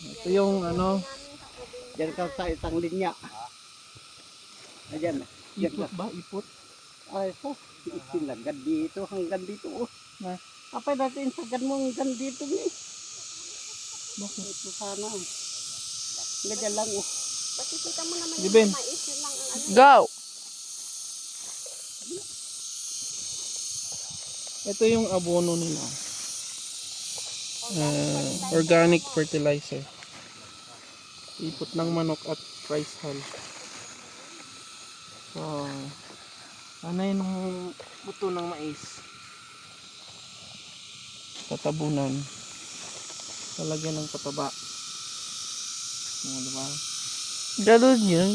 Ito yung ano, Diyan ka sa isang linya. Ayan. Ipot ba? Ipot? Ay, po. Isilagad dito hanggang dito. Oh. Na? Kapay natin sagad mo hanggang dito ni. Bakit? Ito sana. Ganyan lang. Oh. Makikita mo naman Libin. yung mais yun lang ang ano. Go! Ito yung abono nila. Uh, organic fertilizer. Ipot ng manok at rice hull. So, ano yun ng buto ng mais? Tatabunan. Talagyan ng pataba. Ano, diba? Ganun yun.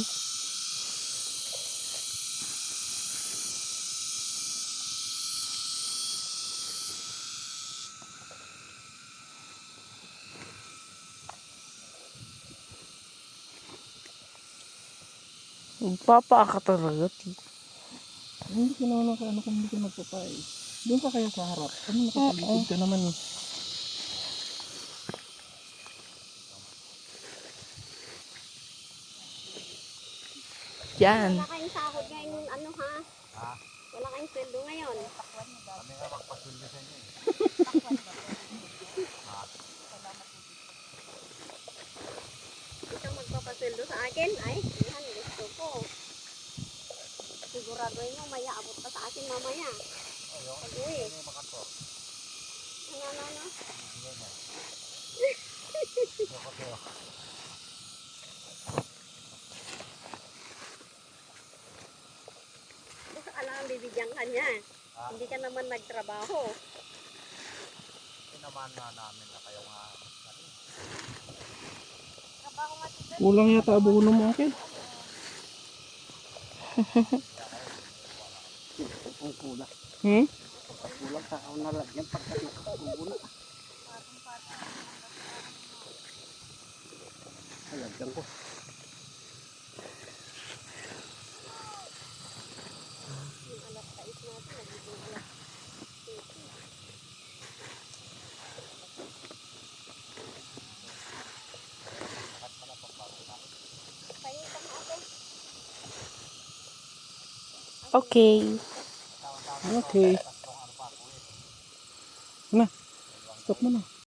Magpapaaka talaga. ti. Hindi ka naman naka, ano kung hindi ka nagpapay. Doon ka kaya sa harap. Ano nakapalikod ka naman eh. Yan. Wala kayong sahod ngayon, ano ha? Wala kayong sweldo ngayon. Hindi ka magpapasweldo sa akin? Ay, yan, gusto ko. Siguraduhin mo, may aabot pa sa akin mamaya. Pag-uwi. Ano, ano, ano? Baka alam, bibigyan ka niya. Hindi ka naman nagtrabaho. Kulang yata abono mo akin. Ang kulang. Hmm? Kulang sa ako na lang yan. Pagkat nakatubo na. Halagyan ko. Okay. Okay. Na. Stop mo.